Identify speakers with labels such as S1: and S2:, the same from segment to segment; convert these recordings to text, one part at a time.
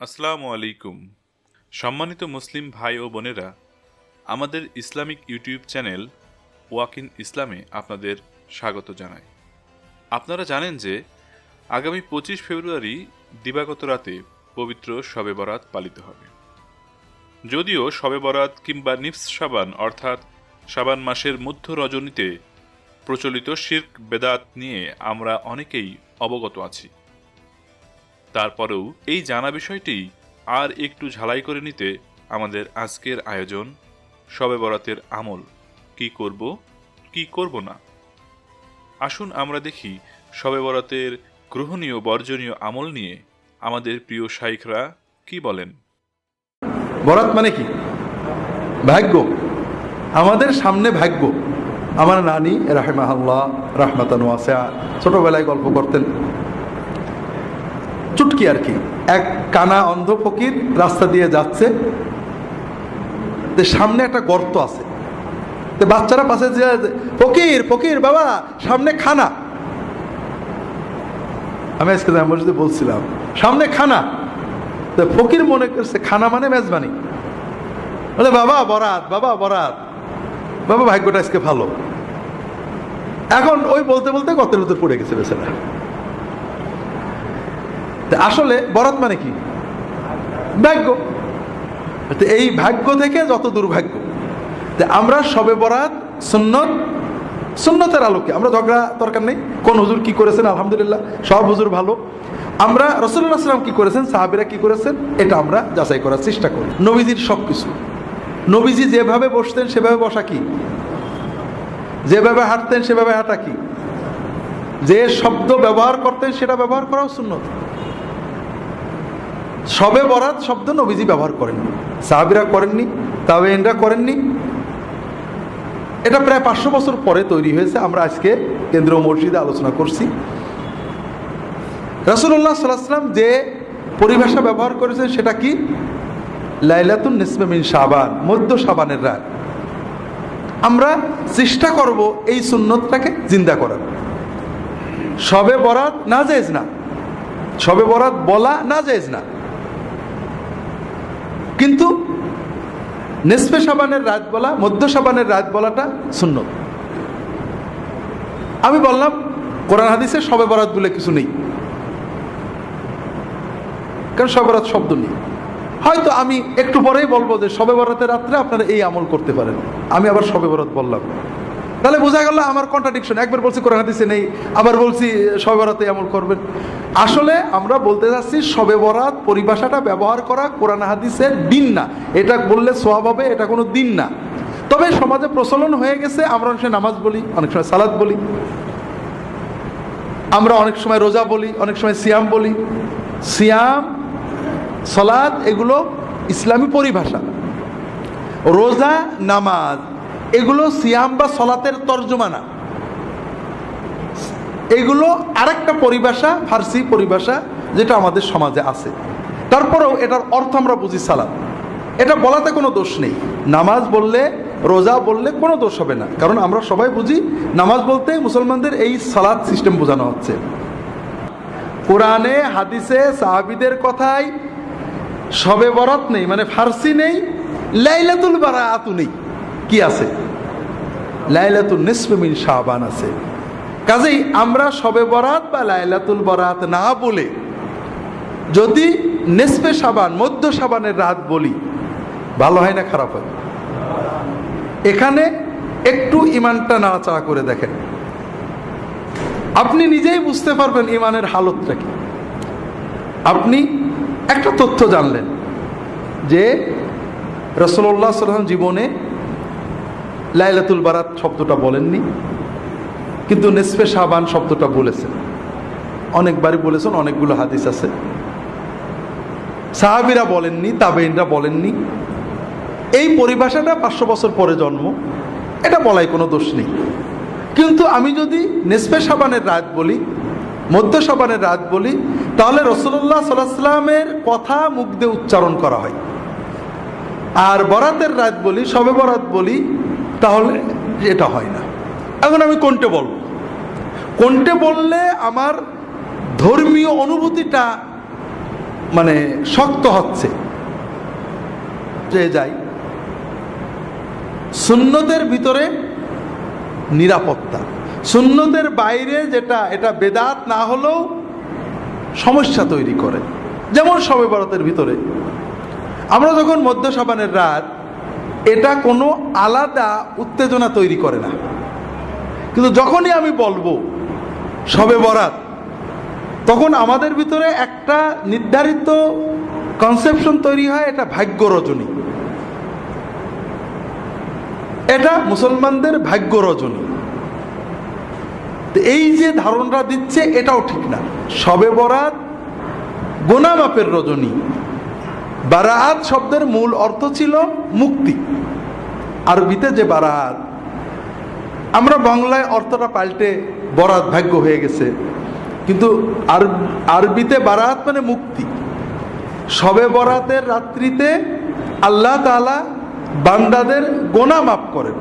S1: আসসালামু আলাইকুম। সম্মানিত মুসলিম ভাই ও বোনেরা, আমাদের ইসলামিক ইউটিউব চ্যানেল ওয়াকিন ইসলামে আপনাদের স্বাগত জানাই। আপনারা জানেন যে আগামী পঁচিশ ফেব্রুয়ারি দিবাগত রাতে পবিত্র শবে বরাত পালিত হবে। যদিও শবে বরাত কিংবা নিফস সাবান অর্থাৎ সাবান মাসের মধ্য রজনীতে প্রচলিত শির্ক বেদাত নিয়ে আমরা অনেকেই অবগত আছি। তারপরেও এই জানা বিষয়টি আর একটু ঝালাই করে নিতে আমাদের আজকের আয়োজন শবে বরাতের আমল। কি করব কি করব না? আসুন আমরা দেখি শবে বরাতের গ্রহণীয় বর্জনীয় আমল নিয়ে আমাদের প্রিয় শাইখরা কি বলেন।
S2: বরাত মানে কি? ভাগ্য। আমাদের সামনে ভাগ্য। আমার নানি রাহেমাহাল্লাহ রাহমাতান ওয়াসিয়া ছোটবেলায় গল্প করতেন। চুটকি আর কি। এক কানা অন্ধ ফকির রাস্তা দিয়ে যাচ্ছে। সামনে একটা গর্ত আছে। বাচ্চারা পাশে যে ফকির ফকির বাবা, সামনে খানা। আমি আজকে মসজিদে বলছিলাম, সামনে খানা। তো ফকির মনে করছে, খানা মানে মেজবানি। বলে, বাবা, বরাত বাবা বরাত। বাবা, ভাগ্যটা আজকে ভালো। এখন ওই বলতে বলতে গতের ভিতর পড়ে গেছে বেচারা। আসলে বরাত মানে কি? ভাগ্য। তো এই ভাগ্য থেকে যত দুর্ভাগ্য আমরা সবে বরাত, সুন্নত, সুন্নতের আলোকে, আমরা ঝগড়া দরকার নেই। কোন হুজুর কি করেছেন? আলহামদুলিল্লাহ, সব হুজুর ভালো। আমরা রসুল্লাহ সাল্লাম কি করেছেন? সাহাবিরা কি করেছেন? এটা আমরা যাচাই করার চেষ্টা করি। নবীজির সব কিছু নবীজি যেভাবে বসতেন, সেভাবে বসা কি? যেভাবে হাঁটতেন, সেভাবে হাঁটা কি? যে শব্দ ব্যবহার করতেন, সেটা ব্যবহার করাও সুন্নত। সবে বরাত শব্দ নবীজি ব্যবহার করেননি। সাহাবিরা করেননি তাবেইনরা করেননি। এটা প্রায় পাঁচশো বছর পরে তৈরি হয়েছে। আমরা আজকে কেন্দ্রীয় মসজিদে আলোচনা করছি। রসুল্লাহ সাল্লাম যে পরিভাষা ব্যবহার করেছেন সেটা কি? লাইলাতুন নিসমিন সাবান মধ্য সাবানের রাত। আমরা চেষ্টা করব এই সুন্নতটাকে জিন্দা করার। সবে বরাত না যায়জ না। সবে বরাত বলা না যায়জ না। কিন্তু নেসফে সাবানের রাত বলা, মধ্য সাবানের রাত বলাটা শূন্য আমি বললাম, কোরআন হাদিসে সবে বরাত বলে কিছু নেই। কারণ সবে বরাত শব্দ নেই। হয়তো আমি একটু পরেই বলব যে সবে বরাতের রাত্রে আপনারা এই আমল করতে পারেন। আমি আবার সবে বরাত বললাম। তাহলে বোঝা গেল আমার কন্ট্রাডিকশন একবার বলছি কোরআন হাদিসে নেই, আবার বলছি সবে বরাতে আমল করবেন। আসলে আমরা বলতে যাচ্ছি সবে বরাত পরিভাষাটা ব্যবহার করা কোরআন হাদিসের দিন না। এটা বললে সোয়াব হবে, এটা কোনো দিন না। তবে সমাজে প্রচলন হয়ে গেছে, আমরা অনেক সময় নামাজ বলি, অনেক সময় সালাদ বলি। আমরা অনেক সময় রোজা বলি, অনেক সময় সিয়াম বলি। সিয়াম সালাদ এগুলো ইসলামী পরিভাষা। রোজা, নামাজ। এগুলো সিয়াম বা সলাতের তর্জমা না এগুলো আরেকটা পরিভাষা, ফার্সি পরিভাষা, যেটা আমাদের সমাজে আছে। তারপরেও এটার অর্থ আমরা বুঝি সালাদ এটা বলাতে কোনো দোষ নেই। নামাজ বললে, রোজা বললে কোনো দোষ হবে না। কারণ আমরা সবাই বুঝি, নামাজ বলতে মুসলমানদের এই সালাদ সিস্টেম বোঝানো হচ্ছে। কোরআনে, হাদিসে, সাহাবিদের কথায় সবে বরাত নেই মানে ফার্সি নেই, লাইলাতুল বারাআতু নেই। কি আছে? লাইলাতুল নিসফিমিন শাহবান আছে। কাজেই আমরা সবে বরাত বা লাইলাতুল বরাত না বলে যদি নেসফে সাবান মধ্য সাবানের রাত বলি, ভালো হয় না খারাপ হয়? এখানে একটু ইমানটা নাড়াচাড়া করে দেখেন। আপনি নিজেই বুঝতে পারবেন ইমানের হালতটা কি। আপনি একটা তথ্য জানলেন যে রসল্লাহ সাল্লাম জীবনে লাইলাতুল বারাত শব্দটা বলেননি, কিন্তু নেসফে সাবান শব্দটা বলেছেন। অনেকবারই বলেছেন, অনেকগুলো হাদিস আছে। সাহাবিরা বলেননি তাবেইনরা বলেননি। এই পরিভাষাটা পাঁচশো বছর পরে জন্ম, এটা বলাই কোনো দোষ নেই। কিন্তু আমি যদি নেসফে সাবানের রাত বলি, মধ্য সাবানের রাত বলি, তাহলে রসুল্লাহ সাল্লামের কথা মুখ উচ্চারণ করা হয়। আর বরাতের রাত বলি সবে বরাত বলি তাহলে এটা হয় না। এখন আমি কোনটে বলব? কোনটে বললে আমার ধর্মীয় অনুভূতিটা মানে শক্ত হচ্ছে? যে যাই। সুন্নতের ভিতরে নিরাপত্তা। সুন্নতের বাইরে যেটা, এটা বেদাত না হলেও সমস্যা তৈরি করে। যেমন সবে বরাতের ভিতরে। আমরা যখন মধ্য সাবানের রাত এটা কোনো আলাদা উত্তেজনা তৈরি করে না। কিন্তু যখনই আমি বলব, সবে বরাত, তখন আমাদের ভিতরে একটা নির্ধারিত কনসেপশন তৈরি হয়, এটা ভাগ্য রজনী। এটা মুসলমানদের ভাগ্য রজনী। এই যে ধারণা দিচ্ছে, এটাও ঠিক না। সবে বরাত গোনামাপের রজনী। বারাত শব্দের মূল অর্থ ছিল মুক্তি। আরবিতে যে বারাত আমরা বাংলায় অর্থটা পাল্টে বরাত ভাগ্য হয়ে গেছে। কিন্তু আর আরবিতে বারাত মানে মুক্তি। সবে বরাতের রাত্রিতে আল্লাহ তালা বান্দাদের গোনা মাফ করেন।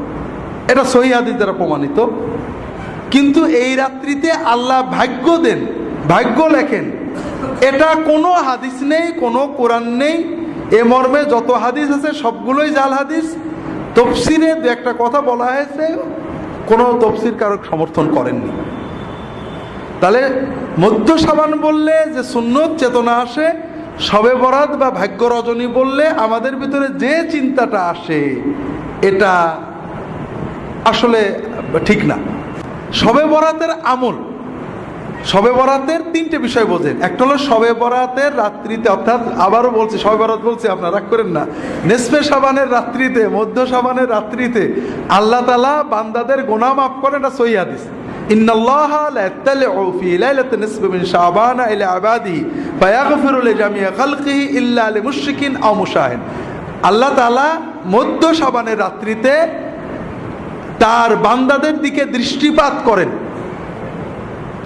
S2: এটা সহিহাদি দ্বারা প্রমাণিত। কিন্তু এই রাত্রিতে আল্লাহ ভাগ্য দেন, ভাগ্য লেখেন। এটা কোনো হাদিস নেই, কোনো কোরআন নেই। এ মর্মে যত হাদিস আছে সবগুলোই জাল হাদিস। তফসিরে দু একটা কথা বলা হয়েছে, কোনো তফসির কারক সমর্থন করেননি। তাহলে মধ্য সাবান বললে যে সুন্নত চেতনা আসে, সবে বরাত বা ভাগ্য রজনী বললে আমাদের ভিতরে যে চিন্তাটা আসে, এটা আসলে ঠিক না। সবে বরাতের আমল সবে বরাতের তিনটে বিষয় বোঝেন একটা হলো সবে বরাতের রাত্রিতে অর্থাৎ আবারও বলছি সবে বরাত বলছি আপনারা রাগ করেন না নেসফে সাবানের রাত্রিতে মধ্য সাবানের রাত্রিতে আল্লাহ তালা বান্দাদের গোনা মাফ করেন এটা সহি হাদিস إن الله لا يطلع في ليلة نصف من شعبان إلى عباده فيغفر لجميع خلقه إلا لمشرك أو مشاهد আল্লাহ তালা মধ্য সাবানের রাত্রিতে তার বান্দাদের দিকে দৃষ্টিপাত করেন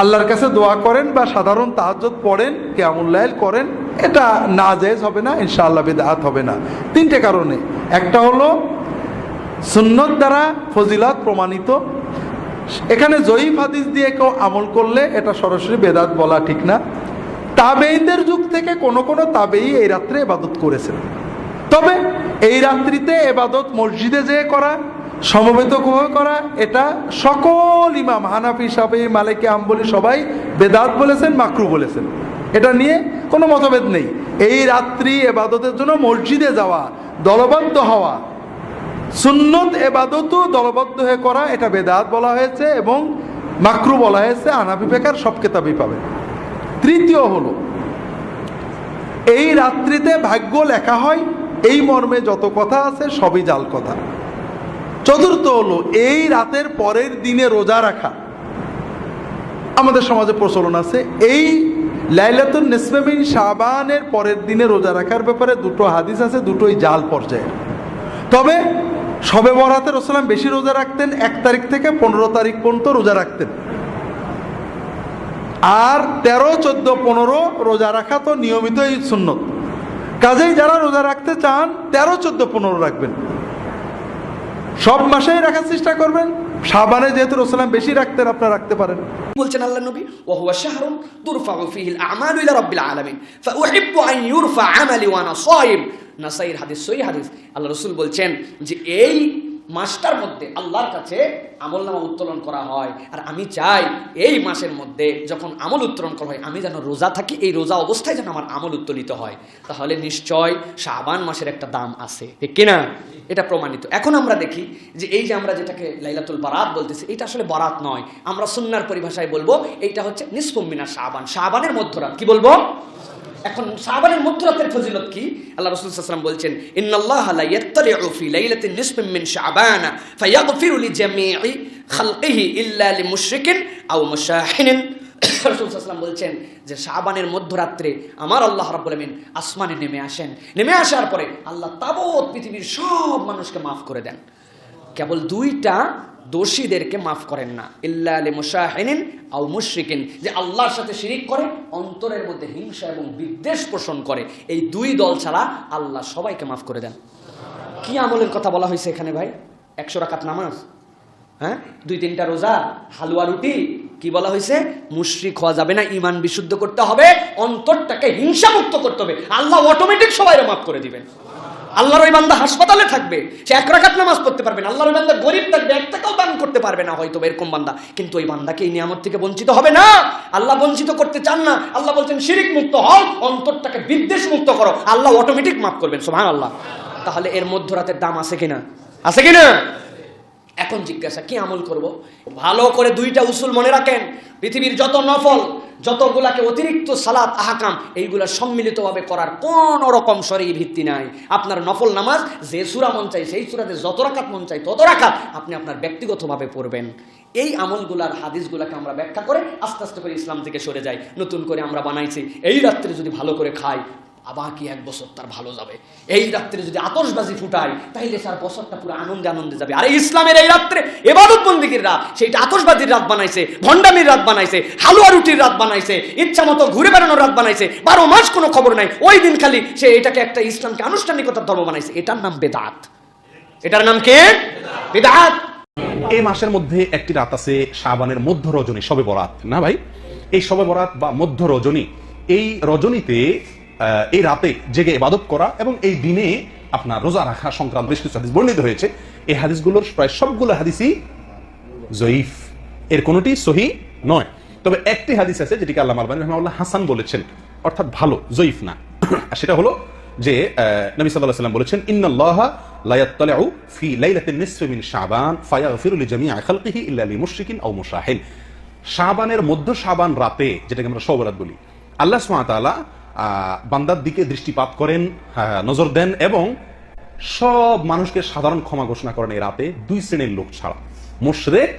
S2: আল্লাহর কাছে দোয়া করেন বা সাধারণ তাহাজত পড়েন কেমুল্লাইল করেন, এটা না জায়েজ হবে না, ইনশাআল্লাহ বেদাত হবে না। তিনটে কারণে। একটা হলো, সুন্নত দ্বারা ফজিলত প্রমাণিত। এখানে জয়ীফ হাদিস দিয়ে কেউ আমল করলে এটা সরাসরি বেদাত বলা ঠিক না। তাবেইদের যুগ থেকে কোনো কোনো তাবেই এই রাত্রে এবাদত করেছেন। তবে এই রাত্রিতে এবাদত মসজিদে যেয়ে করা সমবেত হয়ে করা, এটা সকল ইমাম, হানাফি সাবে মালিকে আম্বলি সবাই বেদাত বলেছেন, মাকরু বলেছেন। এটা নিয়ে কোনো মতভেদ নেই। এই রাত্রি এবাদতের জন্য মসজিদে যাওয়া, দলবদ্ধ হওয়া, সুন্নত এবাদতও দলবদ্ধ হয়ে করা, এটা বেদাত বলা হয়েছে এবং মাকরু বলা হয়েছে আনাবি বেকার সব কেতাবই পাবে। তৃতীয় হলো, এই রাত্রিতে ভাগ্য লেখা হয়, এই মর্মে যত কথা আছে সবই জাল কথা। চতুর্থ হলো এই রাতের পরের দিনে রোজা রাখা। আমাদের সমাজে প্রচলন আছে, এই লাইলাতুল নিসফেমিন শাবানের পরের দিনে রোজা রাখার ব্যাপারে দুটো হাদিস আছে, দুটোই জাল পর্যায়ে তবে সবে বরাতে রসলাম বেশি রোজা রাখতেন, এক তারিখ থেকে পনেরো তারিখ পর্যন্ত রোজা রাখতেন। আর তেরো, চোদ্দ, পনেরো রোজা রাখা তো নিয়মিতই সুন্নত। কাজেই যারা রোজা রাখতে চান, তেরো, চোদ্দ, পনেরো রাখবেন। সব মাসেই রাখার চেষ্টা করবেন। সাবানে যেহেতু রসলাম বেশি রাখতেন, আপনারা রাখতে পারেন।
S3: বলছেন আল্লাহ নবী ওয়া শাহরুন তুরফাউ আল আমালু ইলা রাব্বিল আলামিন। ফাউহিব্বু আন ইউরফা আমালি ওয়া আনা সাইম। নাসাইর হাদিস সহিহ হাদিস। আল্লাহ রাসূল বলছেন যে, এই মাসটার মধ্যে আল্লাহর কাছে আমলনামা উত্তোলন করা হয়। আর আমি চাই এই মাসের মধ্যে যখন আমল উত্তোলন করা হয়, আমি যেন রোজা থাকি, এই রোজা অবস্থায় যেন আমার আমল উত্তোলিত হয়। তাহলে নিশ্চয় শাবান মাসের একটা দাম আছে। ঠিক কিনা? এটা প্রমাণিত। এখন আমরা দেখি যে এই যে আমরা যেটাকে লাইলাতুল বারাত বলতেছি, এটা আসলে বরাত নয়। আমরা সুন্নার পরিভাষায় বলব, এইটা হচ্ছে নিসফুমিনা শাবান। শাবানের মধ্যরাত কি বলব? এখন শাবানের মধ্যরাতের ফজিলত কি? আল্লাহ রসুল ওয়াসাল্লাম বলছেন, ইন্নাল্লাহা লা ইয়াত্তালিউ ফি লাইলাতিন নিসফিন মিন শাবান ফায়াগফিরু লিজামিই খালকিহি ইল্লা লিমুশরিকিন আও মুশাহিনিন। রাসূল সাল্লাল্লাহু বলছেন যে শাবানের মধ্যরাত্রে আমার আল্লাহ রাব্বুল আমিন আসমানে নেমে আসেন। নেমে আসার পরে আল্লাহ তাবৎ পৃথিবীর সব মানুষকে মাফ করে দেন। কেবল দুইটা দোষীদেরকে মাফ করেন না। ইল্লা আলী মুশাহিনিন আও মুশরিকিন। যে আল্লাহর সাথে শিরিক করে, অন্তরের মধ্যে হিংসা এবং বিদ্বেষ পোষণ করে, এই দুই দল ছাড়া আল্লাহ সবাইকে মাফ করে দেন। কি আমলের কথা বলা হয়েছে এখানে ভাই? একশো রাকাত নামাজ? হ্যাঁ? দুই তিনটা রোজা, হালুয়া রুটি, কি বলা হয়েছে? মুশরিক হওয়া যাবে না ইমান বিশুদ্ধ করতে হবে, অন্তরটাকে হিংসা মুক্ত করতে হবে। আল্লাহ অটোমেটিক সবাই মাফ করে দিবেন। আল্লাহর ওই বান্দা হাসপাতালে থাকবে, সে এক রাখাত নামাজ পড়তে পারবে না। আল্লাহর ওই বান্দা গরিব থাকবে, এক টাকাও দান করতে পারবে না হয়তো এরকম বান্দা। কিন্তু ওই বান্দাকে এই নিয়ামত থেকে বঞ্চিত হবে না। আল্লাহ বঞ্চিত করতে চান না। আল্লাহ বলছেন, শিরিক মুক্ত হও, অন্তরটাকে বিদ্বেষ মুক্ত করো। আল্লাহ অটোমেটিক মাফ করবেন সোহান আল্লাহ তাহলে এর মধ্যরাতের দাম আছে কিনা? আছে কিনা? এখন জিজ্ঞাসা, কি আমল করব? ভালো করে দুইটা উসুল মনে রাখেন। পৃথিবীর যত নফল, যতগুলাকে অতিরিক্ত সালাত, আহাকাম, এইগুলা সম্মিলিতভাবে করার কোন রকম শরী ভিত্তি নাই। আপনার নফল নামাজ যে সুরা মন চাই সেই সুরাতে যত রাখাত মন চাই তত রাখাত আপনি আপনার ব্যক্তিগতভাবে পড়বেন। এই আমলগুলার হাদিসগুলাকে আমরা ব্যাখ্যা করে আস্তে আস্তে করে ইসলাম থেকে সরে যাই। নতুন করে আমরা বানাইছি। এই রাত্রে যদি ভালো করে খাই আবার কি এক বছর তার ভালো যাবে? এই রাত্রে যদি আতশবাজি ফুটাই তাইলে তার বছরটা পুরো আনন্দে আনন্দে যাবে। আর ইসলামের এই রাত্রে এবাদত বন্দিগির রাত, সেইটা আতশবাজির রাত বানাইছে, ভণ্ডামির রাত বানাইছে, হালুয়া রুটির রাত বানাইছে ইচ্ছা মতো ঘুরে বেড়ানোর রাত বানাইছে, বারো মাস কোনো খবর নাই, ওই দিন খালি সে এটাকে একটা ইসলামকে আনুষ্ঠানিকতার ধর্ম বানাইছে। এটার নাম বেদাত। এটার নাম কে? বেদাত।
S4: এই মাসের মধ্যে একটি রাত আছে শাবানের মধ্য রজনী সবে বরাত। না ভাই? এই সবে বরাত বা মধ্য রজনী, এই রজনীতে এই রাতে জেগে ইবাদত করা এবং এই দিনে আপনার রোজা রাখা সংক্রান্ত বেশ কিছু হাদিস বর্ণিত হয়েছে। এই হাদিসগুলোর প্রায় সবগুলো হাদিসই জয়ীফ। এর কোনোটি সহি নয়। তবে একটি হাদিস আছে যেটিকে আল্লাহ আলবানী রহমাল্লাহ হাসান বলেছেন, অর্থাৎ ভালো, জয়ীফ না। সেটা হলো যে নবী সাল্লাহ সাল্লাম বলেছেন, ইন্নাল্লাহ লা ইয়াত্তালিউ ফি লাইলাতিন নিসফি শাবান ফায়াগফিরু লিজামিআ খালকিহি ইল্লা লিমুশরিকিন আও মুশাহিন। শাবানের মধ্য শাবান রাতে, যেটাকে আমরা শবরাত বলি, আল্লাহ সুবহানাহু ওয়া তাআলা বান্দার দিকে দৃষ্টিপাত করেন নজর দেন এবং সব মানুষকে সাধারণ ক্ষমা ঘোষণা করেন এই রাতে দুই শ্রেণির লোক ছাড়া। মুশরেক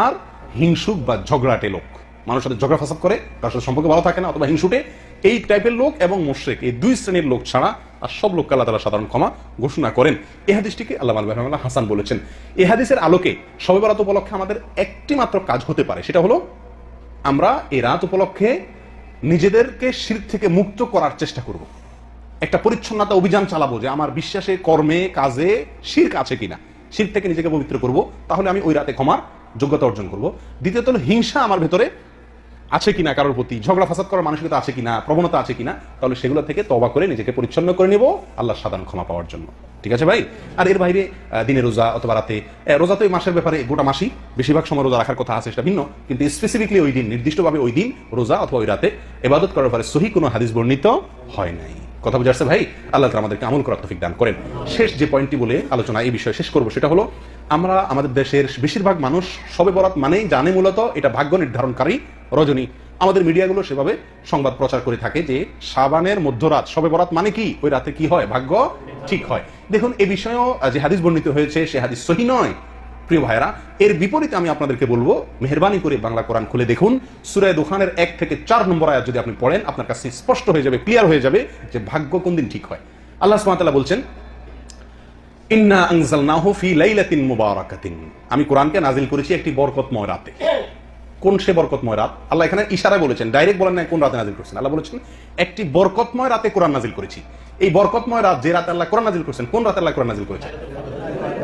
S4: আর হিংসুক বা ঝগড়াটে লোক। মানুষের সাথে ঝগড়া ফাসাদ করে, কারোর সাথে সম্পর্কে ভালো থাকে না অথবা হিংসুটে, এই টাইপের লোক এবং মুশরেক, এই দুই শ্রেণির লোক ছাড়া আর সব লোককে আল্লাহ তালা সাধারণ ক্ষমা ঘোষণা করেন। এই হাদিসটিকে আল্লাহ আল্লাহ হাসান বলেছেন। এই হাদিসের আলোকে সবে বরাত উপলক্ষে আমাদের একটি মাত্র কাজ হতে পারে, সেটা হলো আমরা এই রাত উপলক্ষে নিজেদেরকে শির থেকে মুক্ত করার চেষ্টা করব। একটা পরিচ্ছন্নতা অভিযান চালাবো যে আমার বিশ্বাসে, কর্মে, কাজে শির্ক আছে কিনা। শির থেকে নিজেকে পবিত্র করব, তাহলে আমি ওই রাতে ক্ষমার যোগ্যতা অর্জন করব। দ্বিতীয়ত হলো হিংসা আমার ভেতরে আছে কিনা কারোর প্রতি, ঝগড়া ফাসাদ করার মানসিকতা আছে কিনা, প্রবণতা আছে কিনা, তাহলে সেগুলো থেকে তবা করে নিজেকে পরিচ্ছন্ন করে নেব আল্লাহ সাধারণ ক্ষমা পাওয়ার জন্য। ঠিক আছে ভাই? আর এর বাইরে দিনে রোজা অথবা রাতে রোজা তো এই মাসের ব্যাপারে গোটা মাসই। বেশিরভাগ সময় রোজা রাখার কথা আছে, সেটা ভিন্ন। কিন্তু স্পেসিফিকলি ওই দিন, নির্দিষ্টভাবে ওই দিন রোজা অথবা ওই রাতে এবাদত করার ব্যাপারে সহি কোনো হাদিস বর্ণিত হয় নাই। কথা বুঝে আসছে ভাই? আল্লাহ তাআলা আমাদেরকে আমল করার তৌফিক দান করেন। শেষ যে পয়েন্টটি বলে আলোচনা এই বিষয়ে শেষ করব, সেটা হলো, আমরা আমাদের দেশের বেশিরভাগ মানুষ সবে বরাত মানেই জানে মূলত এটা ভাগ্য নির্ধারণকারী রজনী। আমাদের মিডিয়াগুলো সেভাবে সংবাদ প্রচার করে থাকে যে সাবানের মধ্যরাত, সবে বরাত মানে কি? ওই রাতে কি হয়? ভাগ্য ঠিক হয়। দেখুন, এ বিষয়েও যে হাদিস বর্ণিত হয়েছে, সে হাদিস সহি নয়। প্রিয় ভাইরা এর বিপরীতে আমি আপনাদেরকে বলব, মেহরবানি করে বাংলা কোরআন খুলে দেখুন। সুরায় দোকানের এক থেকে চার নম্বর আয়াত যদি আপনি পড়েন, আপনার কাছে স্পষ্ট হয়ে যাবে ক্লিয়ার হয়ে যাবে যে ভাগ্য কোন দিন ঠিক হয়। আল্লাহ সুবহানাহু বলছেন, ইন্না ফি লাইলাতিন মুবারাকাতিন। আমি কোরআনকে নাজিল করেছি একটি বরকতময় রাতে। কোন সে বরকতময় রাত? আল্লাহ এখানে ইশারায় বলেছেন, ডাইরেক্ট বলেন না কোন রাতে নাজিল করেছেন। আল্লাহ বলেছেন, একটি বরকতময় রাতে কোরআন নাজিল করেছি। এই বরকতময় রাত যে রাতে আল্লাহ কোরআন নাজিল করেছেন, কোন রাতে আল্লাহ কোরআন করেছেন?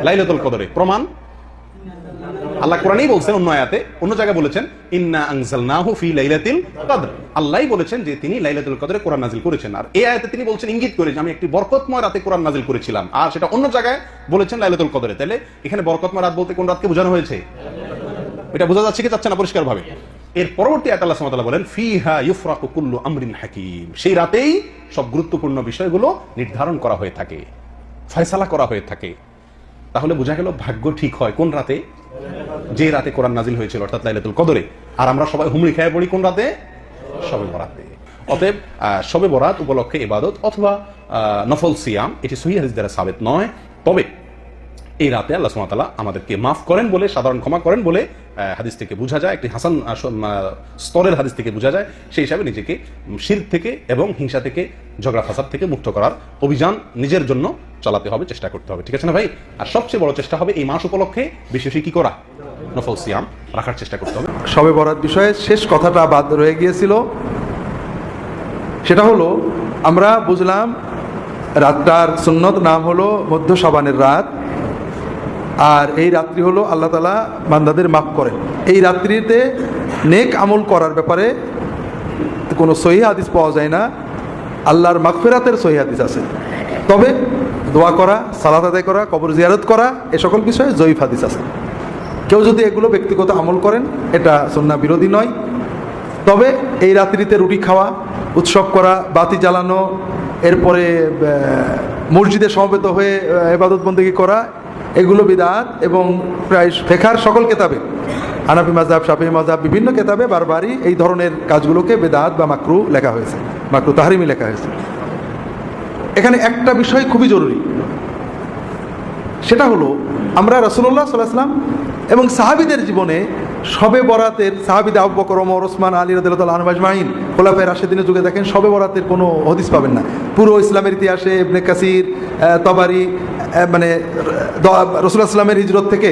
S4: লাইলাতুল কদরে। প্রমাণ? আল্লাহ কোরআনেই বলছেন অন্য আয়াতে, অন্য জায়গায় বলেছেন, ইন্না আনজালনাহু ফি লাইলাতিল কদর। আল্লাহই বলেছেন যে তিনি লাইলাতুল কদরে কোরআন নাজিল করেছেন। আর এই আয়াতে তিনি বলছেন, ইঙ্গিত করে যে আমি একটি বরকতময় রাতে কোরআন নাজিল করেছিলাম। আর সেটা অন্য জায়গায় বলেছেন লাইলাতুল কদরে। তাহলে এখানে বরকতময় রাত বলতে কোন রাতকে বোঝানো হয়েছে? এটা বোঝা যাচ্ছে কি যাচ্ছে না পরিষ্কার ভাবে এর পরবর্তী ওয়া তাআলা বলেন, ফিহা ইউফরাকু কুল্লু আমরিন হাকিম। সেই রাতেই সব গুরুত্বপূর্ণ বিষয়গুলো নির্ধারণ করা হয়ে থাকে, ফয়সালা করা হয়ে থাকে। তাহলে বোঝা গেল ভাগ্য ঠিক হয় কোন রাতে? যে রাতে কোরআন নাজিল হয়েছিল, অর্থাৎ লাইলাতুল কদরে। আর আমরা সবাই হুমড়ি খেয়ে পড়ি কোন রাতে? সবে বরাতে। অতএব শবে বরাত উপলক্ষে ইবাদত অথবা নফল সিয়াম, এটি সহি হাদিস দ্বারা সাবেত নয়। তবে এই রাতে আল্লাহ তাআলা আমাদেরকে মাফ করেন বলে, সাধারণ ক্ষমা করেন বলে হাদিস থেকে বোঝা যায়, একটি হাসান স্তরের হাদিস থেকে বোঝা যায়। সেই হিসাবে নিজেকে শির থেকে এবং হিংসা থেকে, ঝগড়া ফাসাদ থেকে মুক্ত করার অভিযান নিজের জন্য চালাতে হবে, চেষ্টা করতে হবে। ঠিক আছে না ভাই? আর সবচেয়ে বড় চেষ্টা হবে এই মাস উপলক্ষে, বেশি বেশি কি করা? নফল সিয়াম রাখার চেষ্টা করতে হবে।
S2: সবে বরাত বিষয়ে শেষ কথাটা বাদ রয়ে গিয়েছিল। সেটা হলো, আমরা বুঝলাম রাতটার সুন্নত নাম হলো মধ্য সাবানের রাত। আর এই রাত্রি হলো আল্লাহ তালা বান্দাদের মাফ করেন। এই রাত্রিতে নেক আমল করার ব্যাপারে কোনো সহি হাদিস পাওয়া যায় না। আল্লাহর মাগফিরাতের সহি হাদিস আছে। তবে দোয়া করা, সালাত আদায় করা, কবর জিয়ারত করা, এ সকল বিষয়ে জয়ীফ হাদিস আছে। কেউ যদি এগুলো ব্যক্তিগত আমল করেন, এটা সন্না বিরোধী নয়। তবে এই রাত্রিতে রুটি খাওয়া, উৎসব করা, বাতি জ্বালানো, এরপরে মসজিদে সমবেত হয়ে এবাদত বন্দী করা এগুলো বিদাত এবং প্রায় ফেখার সকল কেতাবে। আনাফি মাজাব শাফি মাজাব বিভিন্ন কেতাবে বারবারই এই ধরনের কাজগুলোকে বেদাত বা মাকরু লেখা হয়েছে। মাকরু তাহারিমি লেখা হয়েছে। এখানে একটা বিষয় খুবই জরুরি। সেটা হলো, আমরা রসুল্লাহ সাল্লাহ সাল্লাম এবং সাহাবিদের জীবনে সবে বরাতের সাহাবিদে আবু বকর, ওমর, ওসমান, আলী রদুল্লাহ আনবাজ মাহিন খোলাফের রাশেদিনের যুগে দেখেন সবে বরাতের কোনো হদিস পাবেন না। পুরো ইসলামের ইতিহাসে ইবনে কাসির তবারি মানে রসুল্লাহ ইসলামের হিজরত থেকে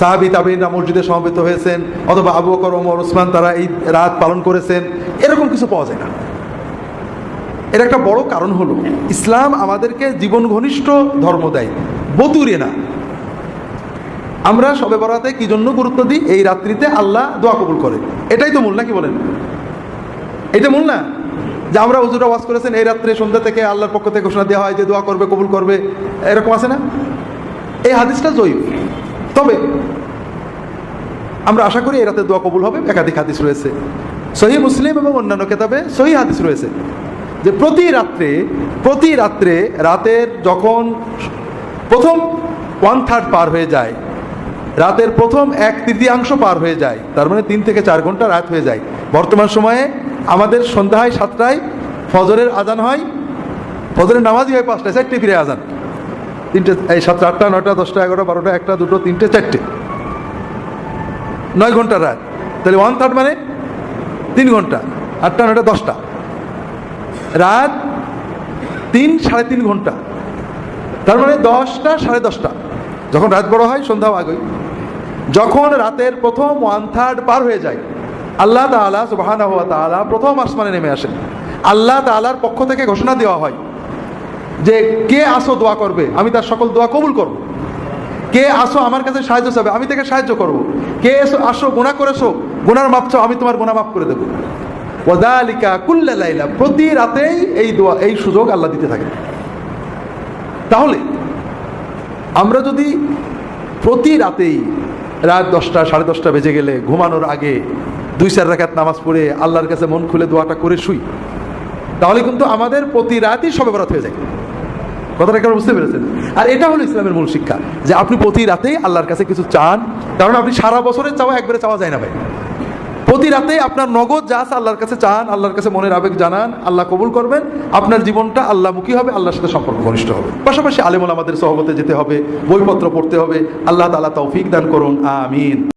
S2: সাহাবি তাবিনরা মসজিদে সমবেত হয়েছেন, অথবা আবু বকর, ওমর, ওসমান তারা এই রাত পালন করেছেন, এরকম কিছু পাওয়া যায় না। এর একটা বড় কারণ হলো, ইসলাম আমাদেরকে জীবন ঘনিষ্ঠ ধর্ম দেয়, বতুরে না। আমরা সবে বরাতে কি জন্য গুরুত্ব দিই? এই রাত্রিতে আল্লাহ দোয়া কবুল করে। এটাই তো মূল, নাকি বলেন? এটা মূল না? যে আমরা হুজুরা ওয়াজ করেছেন, এই রাত্রে সন্ধ্যা থেকে আল্লাহর পক্ষ থেকে ঘোষণা দেওয়া হয় যে দোয়া করবে, কবুল করবে, এরকম আছে না? এই হাদিসটা জয়ীব তবে আমরা আশা করি এই রাতে দোয়া কবুল হবে, একাধিক হাদিস রয়েছে। সহি মুসলিম এবং অন্যান্য কেতাবে সহি হাদিস রয়েছে যে প্রতি রাত্রে প্রতি রাত্রে রাতের যখন প্রথম ওয়ান থার্ড পার হয়ে যায় রাতের প্রথম এক তৃতীয়াংশ পার হয়ে যায়। তার মানে তিন থেকে চার ঘণ্টা রাত হয়ে যায়। বর্তমান সময়ে আমাদের সন্ধ্যায় সাতটায় ফজরের আজান হয়। ফজরের নামাজই হয় পাঁচটায়, চারটে ফিরে আজান। তিনটে, এই সাতটা, আটটা, নয়টা, দশটা, এগারোটা, বারোটা, একটা, দুটো, তিনটে, চারটে। নয় ঘণ্টা রাত। তাহলে ওয়ান থার্ড মানে তিন ঘণ্টা, আটটা, নয়টা, দশটা। রাত তিন, সাড়ে তিন ঘণ্টা। তার মানে দশটা, সাড়ে দশটা। যখন রাত বড় হয়, সন্ধ্যা আগেই যখন রাতের প্রথম ওয়ান থার্ড পার হয়ে যায়, আল্লাহ তালা সুবাহানা প্রথম আসমানে নেমে আসেন। আল্লাহ তালার পক্ষ থেকে ঘোষণা দেওয়া হয় যে, কে আসো দোয়া করবে? আমি তার সকল দোয়া কবুল করব। কে আসো আমার কাছে সাহায্য চাবে? আমি তাকে সাহায্য করব। কে এসো, আসো গুণা করেছ? গুনার মাপ চাও, আমি তোমার গুণা মাফ করে দেবো। ওদালিকা কুল্লা লাইলা, প্রতি রাতেই এই দোয়া, এই সুযোগ আল্লাহ দিতে থাকে তাহলে, আমরা যদি প্রতি রাতেই রাত দশটা, সাড়ে দশটা বেজে গেলে ঘুমানোর আগে দুই, চার রাখাত নামাজ পড়ে আল্লাহর কাছে মন খুলে দোয়াটা করে শুই। তাহলে কিন্তু আমাদের প্রতি রাতই সবে বরাত হয়ে যায়। কথাটা কেন বুঝতে পেরেছেন? আর এটা হলো ইসলামের মূল শিক্ষা, যে আপনি প্রতি রাতেই আল্লাহর কাছে কিছু চান, কারণ আপনি সারা বছরের চাওয়া একবারে চাওয়া যায় না ভাই। প্রতি রাতে আপনার নগদ যা আছে আল্লাহর কাছে চান, আল্লাহর কাছে মনের আবেগ জানান, আল্লাহ কবুল করবেন। আপনার জীবনটা আল্লাহমুখী হবে, আল্লাহর সাথে সম্পর্ক ঘনিষ্ঠ হবে। পাশাপাশি আলেমুল আমাদের সহবতে যেতে হবে, বইপত্র পড়তে হবে। আল্লাহ তালা তৌফিক দান করুন, আমিন।